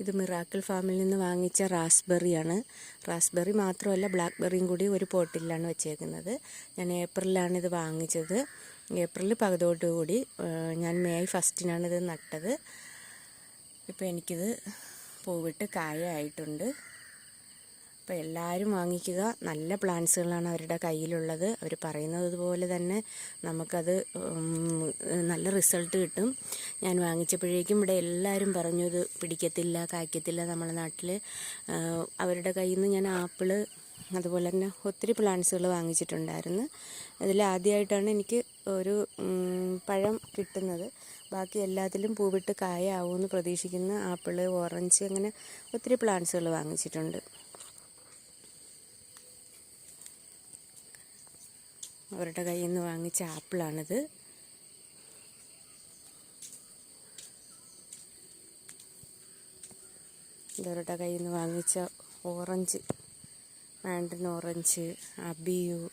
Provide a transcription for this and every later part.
ഇത് മിറാക്കിൾ ഫാമിൽ നിന്ന് വാങ്ങിച്ച റാസ്ബെറിയാണ്. റാസ്ബെറി മാത്രമല്ല ബ്ലാക്ക് ബെറിയും കൂടി ഒരു പോട്ടിലാണ് വെച്ചേക്കുന്നത്. ഞാൻ ഏപ്രിലാണ് ഇത് വാങ്ങിച്ചത്. ഏപ്രിൽ പകുതോടുകൂടി ഞാൻ മെയ് ഫസ്റ്റിനാണ് ഇത് നട്ടത്. ഇപ്പോൾ എനിക്കിത് പൂവിട്ട് കായായിട്ടുണ്ട് അപ്പോൾ എല്ലാവരും വാങ്ങിക്കുക. നല്ല പ്ലാന്റ്സുകളാണ് അവരുടെ കയ്യിലുള്ളത്. അവർ പറയുന്നത് പോലെ തന്നെ നമുക്കത് നല്ല റിസൾട്ട് കിട്ടും. ഞാൻ വാങ്ങിച്ചപ്പോഴേക്കും ഇവിടെ എല്ലാവരും പറഞ്ഞു ഇത് പിടിക്കത്തില്ല കായ്ക്കത്തില്ല നമ്മുടെ നാട്ടിൽ. അവരുടെ കയ്യിൽ നിന്ന് ഞാൻ ആപ്പിൾ അതുപോലെ തന്നെ ഒത്തിരി പ്ലാന്റ്സുകൾ വാങ്ങിച്ചിട്ടുണ്ടായിരുന്നു. അതിൽ ആദ്യമായിട്ടാണ് എനിക്ക് ഒരു പഴം കിട്ടുന്നത്. ബാക്കി എല്ലാത്തിലും പൂവിട്ട് കായ ആവുമെന്ന് പ്രതീക്ഷിക്കുന്ന ആപ്പിൾ ഓറഞ്ച് അങ്ങനെ ഒത്തിരി പ്ലാന്റ്സുകൾ വാങ്ങിച്ചിട്ടുണ്ട്. അവരുടെ കയ്യിൽ നിന്ന് വാങ്ങിച്ച ആപ്പിളാണിത്. ഇതവരുടെ കയ്യിൽ നിന്ന് വാങ്ങിച്ച orange mandarin orange abiu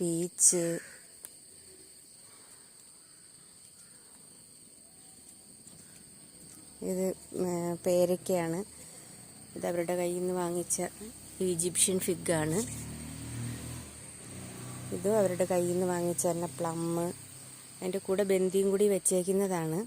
peach. ഇത് പേരക്കയാണ്. ഇത് കയ്യിൽ നിന്ന് വാങ്ങിച്ച ഈജിപ്ഷ്യൻ ഫിഗാണ്. ഇതും അവരുടെ കയ്യിൽ നിന്ന് വാങ്ങിച്ച തന്നെ പ്ലം അതിന്റെ കൂടെ ബന്ധിയും കൂടി വെച്ചേക്കുന്നതാണ്.